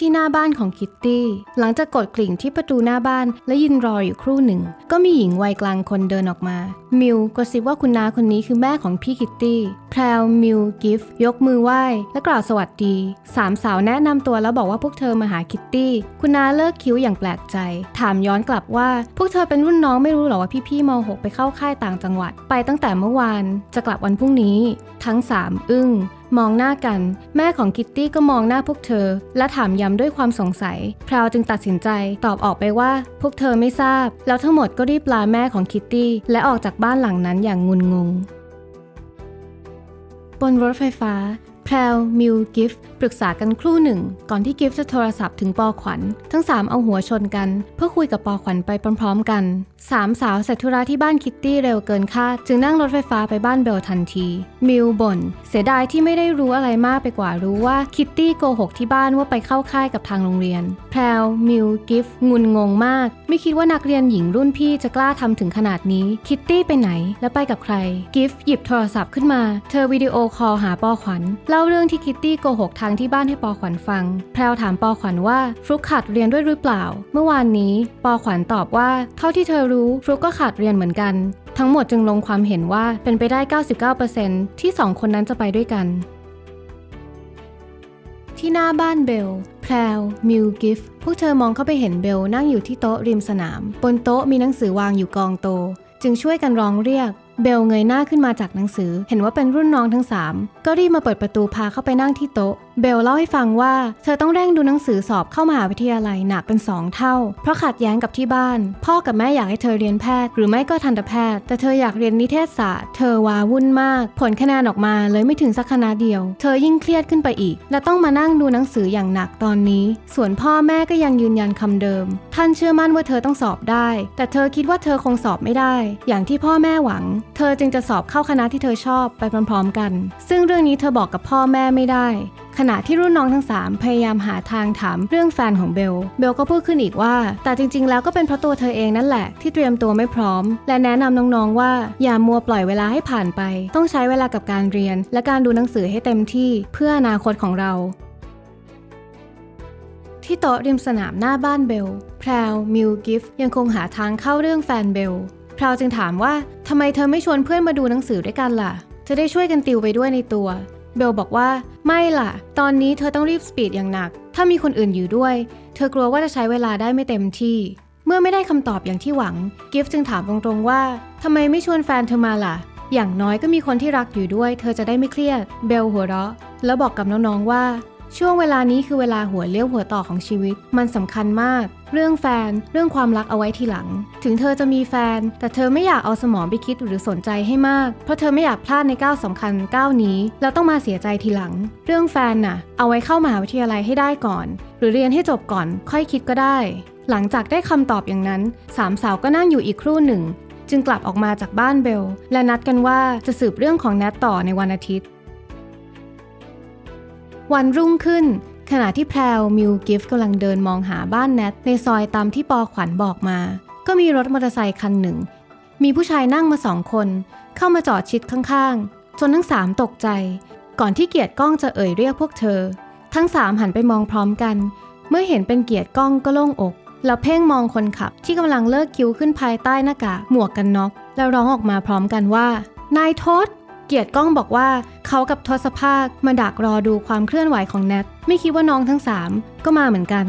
ที่หน้าบ้านของคิตตี้ หลังจากกดกลิ่งที่ประตูหน้าบ้านและยืนรออยู่ครู่หนึ่ง ก็มีหญิงวัยกลางคนเดินออกมา มิวกระซิบว่าคุณนาคนนี้คือแม่ของพี่คิตตี้ แพรวมิวกิฟยกมือไหว้ และกล่าวสวัสดี สามสาวแนะนำตัวแล้วบอกว่าพวกเธอมาหาคิตตี้ คุณนาเลิกคิ้วอย่างแปลกใจ ถามย้อนกลับว่า พวกเธอเป็นรุ่นน้องไม่รู้หรอว่าพี่ๆม .6 ไปเข้าค่ายต่างจังหวัด ไปตั้งแต่เมื่อวาน จะกลับวันพรุ่งนี้ ทั้งสามอึ้ง มองหน้ากัน แม่ของคิตตี้ก็มองหน้าพวกเธอ และถามย้ำด้วยความสงสัย พราวจึงตัดสินใจตอบออกไปว่า พวกเธอไม่ทราบ แล้วทั้งหมดก็รีบลาแม่ของคิตตี้และออกจากบ้านหลังนั้นอย่างงุนงงบนรถไฟฟ้า แพรวมิวกิฟต์ปรึกษากันครู่หนึ่ง ก่อนที่กิฟต์จะโทรศัพท์ถึงปอขวัญ ทั้งสามเอาหัวชนกัน เพื่อคุยกับปอขวัญไปพร้อมๆกันสามสาวเสร็จธุระที่บ้านคิตตี้เร็วเกินคาดจึงนั่งรถไฟฟ้าไปบ้านเบลทันที มิวบ่นเสียดายที่ไม่ได้รู้อะไรมากไปกว่ารู้ว่าคิตตี้โกหกที่บ้านว่าไปเข้าค่ายกับทางโรงเรียน แพรวมิวกิฟต์งุนงงมาก ไม่คิดว่านักเรียนหญิงรุ่นพี่จะกล้าทำถึงขนาดนี้ คิตตี้ไปไหนและไปกับใคร กิฟต์หยิบโทรศัพท์ขึ้นมา เธอวิดีโอคอลหาปอขวัญเล่าเรื่องที่คิตตี้โกหกทางที่บ้านให้ปอขวัญฟัง แพรวถามปอขวัญว่าฟลุกขาดเรียนด้วยหรือเปล่า เมื่อวานนี้ ปอขวัญตอบว่า เท่าที่เธอรู้ฟลุกก็ขาดเรียนเหมือนกัน ทั้งหมดจึงลงความเห็นว่าเป็นไปได้ 99%ที่สองคนนั้นจะไปด้วยกัน ที่หน้าบ้านเบล แพรว มิวกิฟพวกเธอมองเข้าไปเห็นเบลนั่งอยู่ที่โต๊ะริมสนาม บนโต๊ะมีหนังสือวางอยู่กองโต จึงช่วยกันร้องเรียก เบลเงยหน้าขึ้นมาจากหนังสือ เห็นว่าเป็นรุ่นน้องทั้งสามก็รีบมาเปิดประตูพาเข้าไปนั่งที่โต๊ะ เบลเล่าให้ฟังว่า เธอต้องเร่งดูหนังสือสอบเข้ามหาวิทยาลัยหนักเป็นสองเท่า เพราะขัดแย้งกับที่บ้าน พ่อกับแม่อยากให้เธอเรียนแพทย์ หรือไม่ก็ทันตแพทย์ แต่เธออยากเรียนนิเทศศาสตร์เธอว้าวุ่นมาก ผลคะแนนออกมาเลยไม่ถึงสักคณะเดียว เธอยิ่งเครียดขึ้นไปอีก และต้องมานั่งดูหนังสืออย่างหนักตอนนี้ ส่วนพ่อแม่ก็ยังยืนยันคำเดิม ท่านเชื่อมั่นว่าเธอต้องสอบได้ แต่เธอคิดว่าเธอคงสอบไม่ได้ อย่างที่พ่อแม่หวัง เธอจึงจะสอบเข้าคณะที่เธอชอบไปพร้อมๆกัน ซึ่งเรื่องนี้เธอบอกกับพ่อแม่ไม่ได้ ขณะที่รุ่นน้องทั้ง 3 พยายามหาทางถามเรื่องแฟนของเบล เบลก็พูดขึ้นอีกว่า แต่จริง ๆ แล้วก็เป็นเพราะตัวเธอเองนั่นแหละที่เตรียมตัวไม่พร้อม และแนะนำน้องๆว่าอย่ามัวปล่อยเวลาให้ผ่านไป ต้องใช้เวลากับการเรียน และการดูหนังสือให้เต็มที่เพื่ออนาคตของเราที่โต๊ะริมสนามหน้าบ้านเบล แพรว มิวกิฟยังคงหาทางเข้าเรื่องแฟนเบล แพรวจึงถามว่าทำไมเธอไม่ชวนเพื่อนมาดูหนังสือด้วยกันล่ะ จะได้ช่วยกันติวไปด้วยในตัว เบลบอกว่าไม่ล่ะ ตอนนี้เธอต้องรีบสปีดอย่างหนัก ถ้ามีคนอื่นอยู่ด้วย เธอกลัวว่าจะใช้เวลาได้ไม่เต็มที่ เมื่อไม่ได้คำตอบอย่างที่หวัง กิฟต์จึงถามตรงๆว่าทำไมไม่ชวนแฟนเธอมาล่ะ อย่างน้อยก็มีคนที่รักอยู่ด้วย เธอจะได้ไม่เครียด เบลหัวเราะ แล้วบอกกับน้องๆว่า ช่วงเวลานี้คือเวลาหัวเลี้ยวหัวต่อของชีวิต มันสำคัญมาก เรื่องแฟน เรื่องความรักเอาไว้ทีหลัง ถึงเธอจะมีแฟน แต่เธอไม่อยากเอาสมองไปคิดหรือสนใจให้มาก เพราะเธอไม่อยากพลาดในก้าวสำคัญก้าวนี้ แล้วต้องมาเสียใจทีหลัง เรื่องแฟนน่ะ เอาไว้เข้ามหาวิทยาลัยให้ได้ก่อน หรือเรียนให้จบก่อน ค่อยคิดก็ได้ หลังจากได้คำตอบอย่างนั้น สามสาวก็นั่งอยู่อีกครู่หนึ่ง จึงกลับออกมาจากบ้านเบล และนัดกันว่าจะสืบเรื่องของแนทต่อในวันอาทิตย์วันรุ่งขึ้น ขณะที่แพรวมิวกิฟต์กำลังเดินมองหาบ้านแนทในซอยตามที่ปอขวัญบอกมา ก็มีรถมอเตอร์ไซค์คันหนึ่ง มีผู้ชายนั่งมาสองคน เข้ามาจอดชิดข้างๆ จนทั้งสามตกใจ ก่อนที่เกียรติก้องจะเอ่ยเรียกพวกเธอ ทั้งสามหันไปมองพร้อมกัน เมื่อเห็นเป็นเกียรติก้องก็โล่งอก แล้วเพ่งมองคนขับที่กำลังเลิกคิ้วขึ้นภายใต้หน้ากากหมวกกันน็อก แล้วร้องออกมาพร้อมกันว่า นายทศ เกียรติก้องบอกว่าเขากับทศภาคมาดักรอดูความเคลื่อนไหวของแนทไม่คิดว่าน้องทั้งสามก็มาเหมือนกัน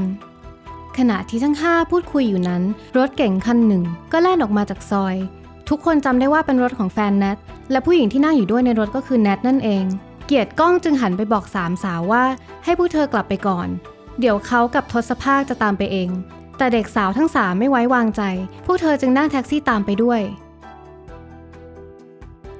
ขณะที่ทั้งห้าพูดคุยอยู่นั้น รถเก๋งคันหนึ่ง ก็แล่นออกมาจากซอย ทุกคนจำได้ว่าเป็นรถของแฟนแนทและผู้หญิงที่นั่งอยู่ด้วยในรถก็คือแนทนั่นเอง เกียรติก้องจึงหันไปบอกสามสาวว่า ให้พวกเธอกลับไปก่อน เดี๋ยวเขากับทศภาคจะตามไปเอง แต่เด็กสาวทั้งสามไม่ไว้วางใจพวกเธอจึงนั่งแท็กซี่ตามไปด้วย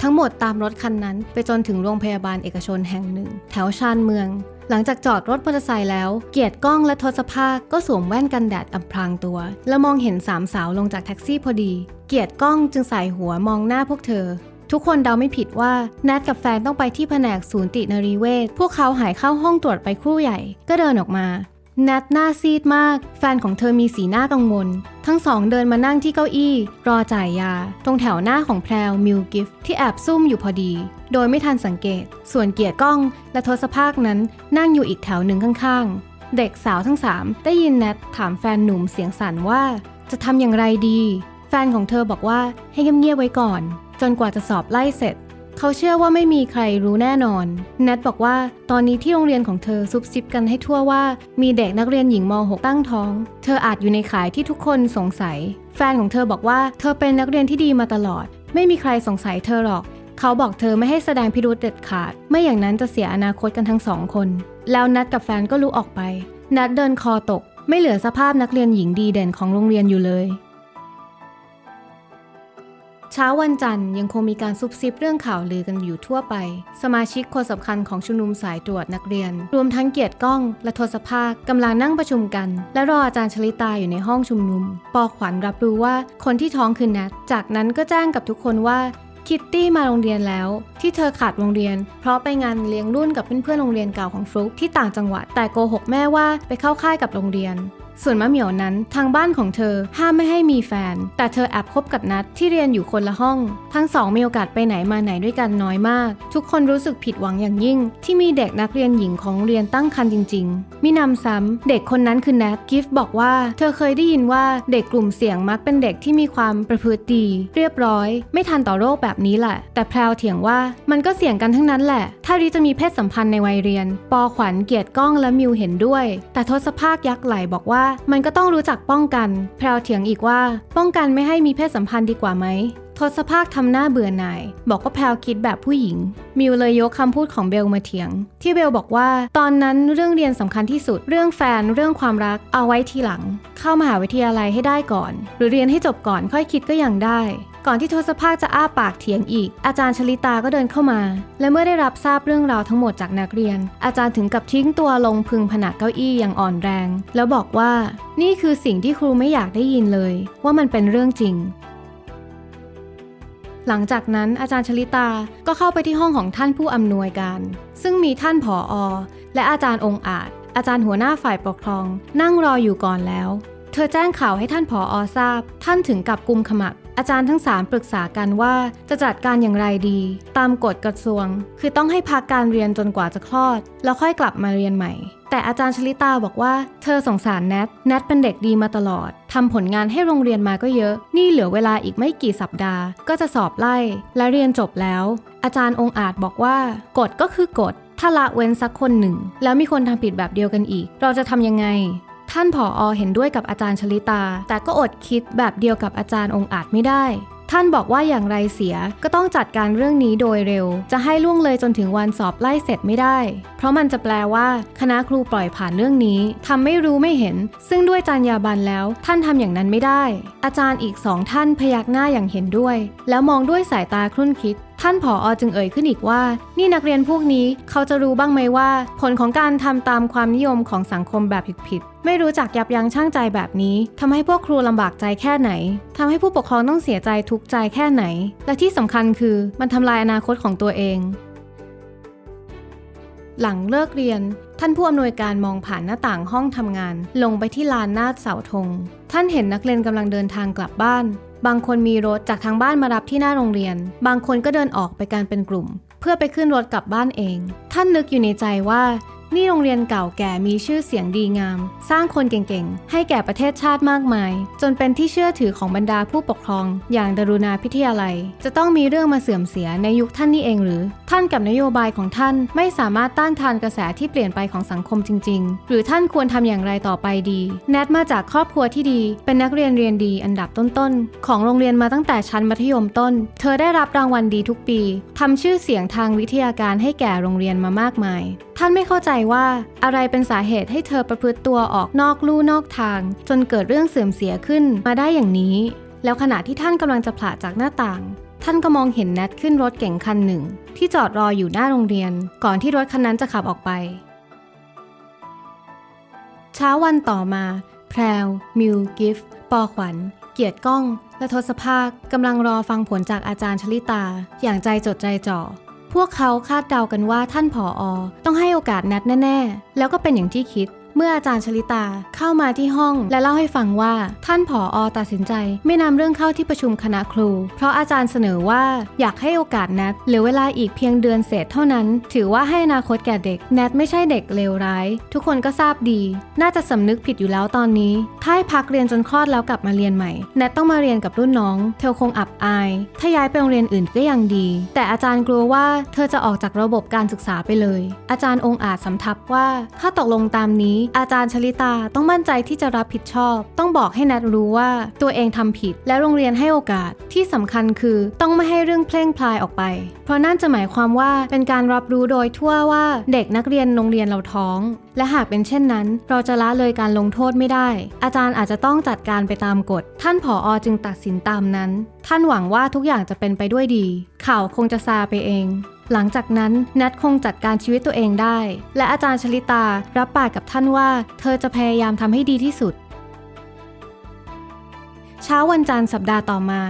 ทั้งหมดตามรถคันนั้นไปจนถึงโรงพยาบาลเอกชนแห่งหนึ่ง แถวชานเมือง หลังจากจอดรถมอเตอร์ไซค์แล้ว เกียรติก้องและทศภาก็สวมแว่นกันแดดอำพรางตัว แล้วมองเห็นสามสาวลงจากแท็กซี่พอดี เกียรติก้องจึงใส่หัวมองหน้าพวกเธอ ทุกคนเดาไม่ผิดว่าแนทกับแฟนต้องไปที่แผนกศูนย์ตินรีเวชพวกเขาหายเข้าห้องตรวจไปครู่ใหญ่ ก็เดินออกมา นทหน้าซีดมาก แฟนของเธอมีสีหน้ากังวล ทั้งสองเดินมานั่งที่เก้าอี้ รอจ่ายยา ตรงแถวหน้าของแพรวมิวกิฟที่แอบซุ่มอยู่พอดี โดยไม่ทันสังเกต ส่วนเกียรติก้อง และทศภาคนั้นนั่งอยู่อีกแถวหนึ่งข้างๆ เด็กสาวทั้งสามได้ยินแนทถามแฟนหนุ่มเสียงสั่นว่า จะทำอย่างไรดี แฟนของเธอบอกว่าให้เงียบๆไว้ก่อน จนกว่าจะสอบไล่เสร็จ เขาเชื่อว่าไม่มีใครรู้แน่นอนแนทบอกว่าตอนนี้ที่โรงเรียนของเธอซุบซิบกันให้ทั่วว่า มีเด็กนักเรียนหญิงม .6 ตั้งท้อง เธออาจอยู่ในข่ายที่ทุกคนสงสัย แฟนของเธอบอกว่าเธอเป็นนักเรียนที่ดีมาตลอด ไม่มีใครสงสัยเธอหรอก เขาบอกเธอไม่ให้แสดงพิรุธเด็ดขาด ไม่อย่างนั้นจะเสียอนาคตกันทั้งสองคน แล้วนัดกับแฟนก็ลุกออกไป นัดเดินคอตก ไม่เหลือสภาพนักเรียนหญิงดีเด่นของโรงเรียนอยู่เลย เช้าวันจันทร์ยังคงมีการซุบซิบเรื่องข่าวลือกันอยู่ทั่วไป สมาชิกคนสำคัญของชุมนุมสายตรวจนักเรียน รวมทั้งเกียรติก้อง และทศภาคกำลังนั่งประชุมกัน และรออาจารย์ชลิตาอยู่ในห้องชุมนุม ปอขวัญรับรู้ว่าคนที่ท้องคือแนทจากนั้นก็แจ้งกับทุกคนว่าคิตตี้มาโรงเรียนแล้ว ที่เธอขาดโรงเรียน เพราะไปงานเลี้ยงรุ่นกับเพื่อนๆโรงเรียนเก่าของฟลุกที่ต่างจังหวัด แต่โกหกแม่ว่าไปเข้าค่ายกับโรงเรียน ส่วนมะเหมียวนั้นทางบ้านของเธอห้ามไม่ให้มีแฟน แต่เธอแอบคบกับนัดที่เรียนอยู่คนละห้อง ทั้งสองมีโอกาสไปไหนมาไหนด้วยกันน้อยมาก ทุกคนรู้สึกผิดหวังอย่างยิ่ง ที่มีเด็กนักเรียนหญิงของโรงเรียนตั้งครรภ์จริง ๆ มินำซ้ำเด็กคนนั้นคือแนทกิฟบอกว่า เธอเคยได้ยินว่าเด็กกลุ่มเสี่ยงมักเป็นเด็กที่มีความประพฤติดี เรียบร้อย ไม่ทันต่อโรคแบบนี้แหละ แต่แพรวเถียงว่ามันก็เสี่ยงกันทั้งนั้นแหละ ถ้าริจะมีเพศสัมพันธ์ในวัยเรียน ปอขวัญเกียรติก้องและมิวเห็นด้วย แต่ทศภาคยักษ์ไหลบอกว่ามันก็ต้องรู้จักป้องกัน แพรวเถียงอีกว่า ป้องกันไม่ให้มีเพศสัมพันธ์ดีกว่าไหม ทศภาคทำหน้าเบื่อหน่าย บอกว่าแพลวคิดแบบผู้หญิง มิวเลยยกคำพูดของเบลมาเถียง ที่เบลบอกว่า ตอนนั้นเรื่องเรียนสำคัญที่สุด เรื่องแฟนเรื่องความรักเอาไว้ทีหลัง เข้ามหาวิทยาลัยให้ได้ก่อน หรือเรียนให้จบก่อนค่อยคิดก็ยังได้ ก่อนที่ทศภาคจะอ้าปากเถียงอีก อาจารย์ชลิตาก็เดินเข้ามา และเมื่อได้รับทราบเรื่องราวทั้งหมดจากนักเรียน อาจารย์ถึงกับทิ้งตัวลงพึงผนักเก้าอี้อย่างอ่อนแรง แล้วบอกว่า นี่คือสิ่งที่ครูไม่อยากได้ยินเลย ว่ามันเป็นเรื่องจริง หลังจากนั้นอาจารย์ชลิตาก็เข้าไปที่ห้องของท่านผู้อำนวยการ ซึ่งมีท่านผออและอาจารย์องค์อาจ อาจารย์หัวหน้าฝ่ายปกครอง นั่งรออยู่ก่อนแล้ว เธอแจ้งข่าวให้ท่านผออทราบ ท่านถึงกับกุมขมับ อาจารย์ทั้งสามปรึกษากันว่าจะจัดการอย่างไรดี ตามกฎกระทรวง คือต้องให้พักการเรียนจนกว่าจะคลอด แล้วค่อยกลับมาเรียนใหม่ แต่อาจารย์ชลิตาบอกว่า เธอสงสารแนทแนทเป็นเด็กดีมาตลอดทำผลงานให้โรงเรียนมาก็เยอะ นี่เหลือเวลาอีกไม่กี่สัปดาห์ ก็จะสอบไล่และเรียนจบแล้ว อาจารย์องค์อาจบอกว่ากฎก็คือกฎถ้าละเว้นสักคนหนึ่ง แล้วมีคนทำผิดแบบเดียวกันอีก เราจะทำยังไง ท่านผออเห็นด้วยกับอาจารย์ชลิตา แต่ก็อดคิดแบบเดียวกับอาจารย์องค์อาจไม่ได้ ท่านบอกว่าอย่างไรเสียก็ต้องจัดการเรื่องนี้โดยเร็ว จะให้ล่วงเลยจนถึงวันสอบไล่เสร็จไม่ได้ เพราะมันจะแปลว่าคณะครูปล่อยผ่านเรื่องนี้ทำไม่รู้ไม่เห็น ซึ่งด้วยจรรยาบรรณแล้ว ท่านทำอย่างนั้นไม่ได้ อาจารย์อีกสองท่านพยักหน้าอย่างเห็นด้วย แล้วมองด้วยสายตาครุ่นคิด ท่านผออจึงเอ่ยขึ้นอีกว่า นี่นักเรียนพวกนี้เขาจะรู้บ้างไหมว่า ผลของการทำตามความนิยมของสังคมแบบผิดๆไม่รู้จักยับยั้งชั่งใจแบบนี้ทำให้พวกครูลำบากใจแค่ไหนทำให้ผู้ปกครองต้องเสียใจทุกข์ใจแค่ไหน และที่สำคัญคือมันทำลายอนาคตของตัวเอง หลังเลิกเรียน ท่านผู้อำนวยการมองผ่านหน้าต่างห้องทำงาน ลงไปที่ลานหน้าเสาธงท่านเห็นนักเรียนกำลังเดินทางกลับบ้าน บางคนมีรถจากทางบ้านมารับที่หน้าโรงเรียน บางคนก็เดินออกไปกันเป็นกลุ่ม เพื่อไปขึ้นรถกลับบ้านเอง ท่านนึกอยู่ในใจว่า นี่โรงเรียนเก่าแก่มีชื่อเสียงดีงาม สร้างคนเก่งๆ ให้แก่ประเทศชาติมากมาย จนเป็นที่เชื่อถือของบรรดาผู้ปกครอง อย่างดารุณาพิทยาลัย จะต้องมีเรื่องมาเสื่อมเสียในยุคท่านนี่เองหรือ ท่านกับนโยบายของท่านไม่สามารถต้านทานกระแสที่เปลี่ยนไปของสังคมจริง ๆ หรือท่านควรทำอย่างไรต่อไปดี แนทมาจากครอบครัวที่ดี เป็นนักเรียนเรียนดีอันดับต้นๆ ของโรงเรียนมาตั้งแต่ชั้นมัธยมต้น เธอได้รับรางวัลดีทุกปีทำชื่อเสียงทางวิทยาการให้แก่โรงเรียนมามากมาย ท่านไม่เข้าใจว่าอะไรเป็นสาเหตุให้เธอประพฤติตัวออกนอกลู่นอกทาง จนเกิดเรื่องเสื่อมเสียขึ้นมาได้อย่างนี้ แล้วขณะที่ท่านกำลังจะผละจากหน้าต่าง ท่านก็มองเห็นแนทขึ้นรถเก๋งคันหนึ่ง ที่จอดรออยู่หน้าโรงเรียน ก่อนที่รถคันนั้นจะขับออกไป เช้าวันต่อมา แพรว มิว กิฟ ปอขวัญ เกียรติก้อง และทศภาคกำลังรอฟังผลจากอาจารย์ชลิตา อย่างใจจดใจจ่อ พวกเขาคาดเดากันว่าท่านผออต้องให้โอกาสแนทแน่ ๆ แล้วก็เป็นอย่างที่คิด เมื่ออาจารย์ชลิตาเข้ามาที่ห้องและเล่าให้ฟังว่าท่านผออตัดสินใจ ไม่นำเรื่องเข้าที่ประชุมคณะครู เพราะอาจารย์เสนอว่าอยากให้โอกาสแนทเหลือเวลาอีกเพียงเดือนเศษเท่านั้น ถือว่าให้อนาคตแก่เด็กแนทไม่ใช่เด็กเลวร้าย ทุกคนก็ทราบดี น่าจะสำนึกผิดอยู่แล้วตอนนี้ ถ้าให้พักเรียนจนคลอดแล้วกลับมาเรียนใหม่แนทต้องมาเรียนกับรุ่นน้อง เธอคงอับอาย ถ้าย้ายไปโรงเรียนอื่นก็ยังดี แต่อาจารย์กลัวว่าเธอจะออกจากระบบการศึกษาไปเลย อาจารย์องค์อาจสำทับว่าถ้าตกลงตามนี้อาจารย์ชลิตาต้องมั่นใจที่จะรับผิดชอบ ต้องบอกให้แนทรู้ว่าตัวเองทำผิด และโรงเรียนให้โอกาสที่สำคัญคือต้องไม่ให้เรื่องเพลงพลายออกไป เพราะนั่นจะหมายความว่าเป็นการรับรู้โดยทั่วว่าเด็กนักเรียนโรงเรียนเราท้อง และหากเป็นเช่นนั้น เราจะละเลยการลงโทษไม่ได้ อาจารย์อาจจะต้องจัดการไปตามกฎ ท่านผออจึงตัดสินตามนั้น ท่านหวังว่าทุกอย่างจะเป็นไปด้วยดี ข่าวคงจะซาไปเอง หลังจากนั้นแนทคงจัดการชีวิตตัวเองได้ และอาจารย์ชลิตารับปากกับท่านว่า เธอจะพยายามทำให้ดีที่สุด เช้าวันจันทร์สัปดาห์ต่อมา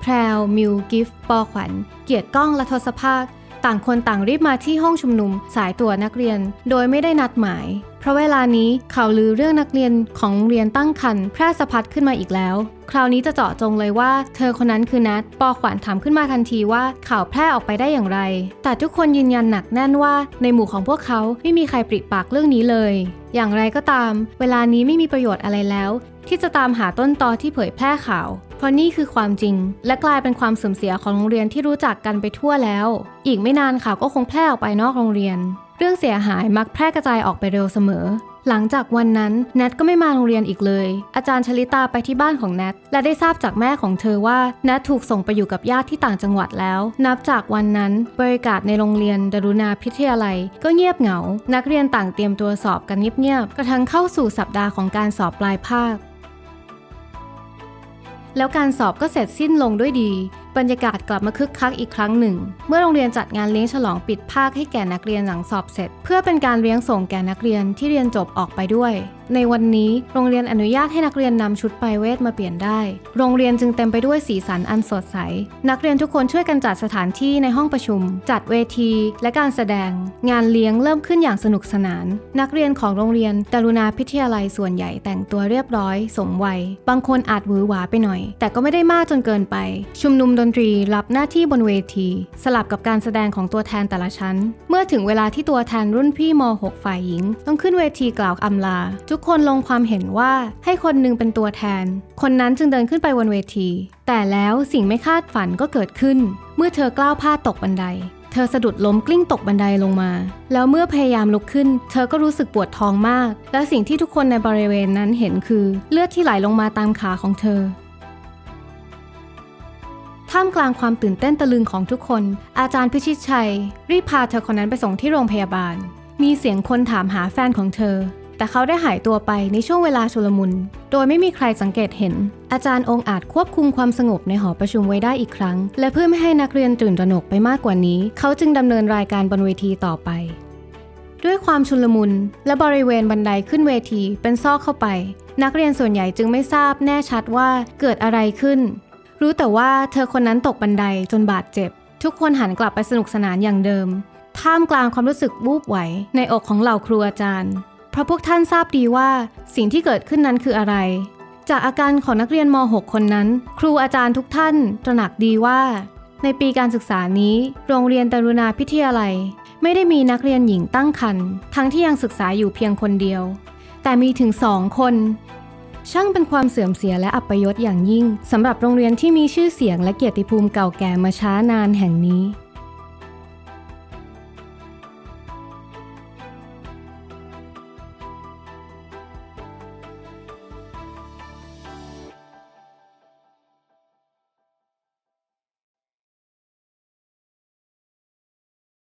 แพรวมิวกิฟปอขวัญ เกียรติก้องและทศภาค ต่างคนต่างรีบมาที่ห้องชุมนุมสายตรวนักเรียน โดยไม่ได้นัดหมาย เพราะเวลานี้ข่าวลือเรื่องนักเรียนของโรงเรียนตั้งครรภ์แพร่สะพัดขึ้นมาอีกแล้ว คราวนี้จะเจาะจงเลยว่า เธอคนนั้นคือนัทปอขวัญถามขึ้นมาทันทีว่าข่าวแพร่ออกไปได้อย่างไร แต่ทุกคนยืนยันหนักแน่นว่า ในหมู่ของพวกเขาไม่มีใครปริปากเรื่องนี้เลยอย่างไรก็ตาม เวลานี้ไม่มีประโยชน์อะไรแล้ว ที่จะตามหาต้นตอที่เผยแพร่ข่าว เพราะนี่คือความจริง และกลายเป็นความเสื่อมเสียของโรงเรียนที่รู้จักกันไปทั่วแล้ว อีกไม่นานข่าวก็คงแพร่ออกไปนอกโรงเรียน เรื่องเสียหายมักแพร่กระจายออกไปเร็วเสมอ หลังจากวันนั้นแนทก็ไม่มาโรงเรียนอีกเลย อาจารย์ชลิตาไปที่บ้านของแนทและได้ทราบจากแม่ของเธอว่าแนทถูกส่งไปอยู่กับญาติที่ต่างจังหวัดแล้ว นับจากวันนั้นบริการในโรงเรียนดารุณาพิทยาลัย ก็เงียบเหงา นักเรียนต่างเตรียมตัวสอบกันเงียบๆกระทั่งเข้าสู่สัปดาห์ของการสอบปลายภาค แล้วการสอบก็เสร็จสิ้นลงด้วยดี บรรยากาศกลับมาคึกคักอีกครั้งหนึ่ง เมื่อโรงเรียนจัดงานเลี้ยงฉลองปิดภาคให้แก่นักเรียนหลังสอบเสร็จ เพื่อเป็นการเลี้ยงส่งแก่นักเรียนที่เรียนจบออกไปด้วย ในวันนี้โรงเรียนอนุญาตให้นักเรียนนำชุดไปเวทมาเปลี่ยนได้ โรงเรียนจึงเต็มไปด้วยสีสันอันสดใส นักเรียนทุกคนช่วยกันจัดสถานที่ในห้องประชุม จัดเวที และการแสดง งานเลี้ยงเริ่มขึ้นอย่างสนุกสนาน นักเรียนของโรงเรียนดารุณาพิทยาลัยส่วนใหญ่แต่งตัวเรียบร้อย สมวัย บางคนอาจหวือหวาไปหน่อย แต่ก็ไม่ได้มากจนเกินไป ชุมนุมดนตรีรับหน้าที่บนเวที สลับกับการแสดงของตัวแทนแต่ละชั้น เมื่อถึงเวลาที่ตัวแทนรุ่นพี่ม .6 ฝ่ายหญิง ต้องขึ้นเวทีกล่าวอำลา ทุกคนลงความเห็นว่าให้คนหนึงเป็นตัวแทน คนนั้นจึงเดินขึ้นไปบนเวที แต่แล้วสิ่งไม่คาดฝันก็เกิดขึ้น เมื่อเธอกล้าวพลาดตกบันไดเธอสะดุดล้มกลิ้งตกบันไดลงมา แล้วเมื่อพยายามลุกขึ้น เธอก็รู้สึกปวดท้องมาก และสิ่งที่ทุกคนในบริเวณนั้นเห็นคือ เลือดที่ไหลลงมาตามขาของเธอ ท่ามกลางความตื่นเต้นตะลึงของทุกคน อาจารย์พิชิตชัย รีบพาเธอคนนั้นไปส่งที่โรงพยาบาล มีเสียงคนถามหาแฟนของเธอ แต่เขาได้หายตัวไปในช่วงเวลาชุลมุน โดยไม่มีใครสังเกตเห็น อาจารย์องค์อาจควบคุมความสงบในหอประชุมไว้ได้อีกครั้ง และเพื่อไม่ให้นักเรียนตื่นตระหนกไปมากกว่านี้ เขาจึงดำเนินรายการบนเวทีต่อไปด้วยความชุลมุนและบริเวณบันไดขึ้นเวทีเป็นซอกเข้าไป นักเรียนส่วนใหญ่จึงไม่ทราบแน่ชัดว่าเกิดอะไรขึ้น รู้แต่ว่าเธอคนนั้นตกบันไดจนบาดเจ็บ ทุกคนหันกลับไปสนุกสนานอย่างเดิม ท่ามกลางความรู้สึกวูบไหวในอกของเหล่าครูอาจารย์ เพราะพวกท่านทราบดีว่าสิ่งที่เกิดขึ้นนั้นคืออะไร จากอาการของนักเรียนม .6 คนนั้น ครูอาจารย์ทุกท่านตระหนักดีว่า ในปีการศึกษานี้ โรงเรียนตรุณาพิทยาลัย ไม่ได้มีนักเรียนหญิงตั้งครรภ์ทั้งที่ยังศึกษาอยู่เพียงคนเดียว แต่มีถึงสองคน ช่างเป็นความเสื่อมเสียและอัปยศอย่างยิ่งสำหรับโรงเรียนที่มีชื่อเสียงและเกียรติภูมิเก่าแก่มาช้านานแห่งนี้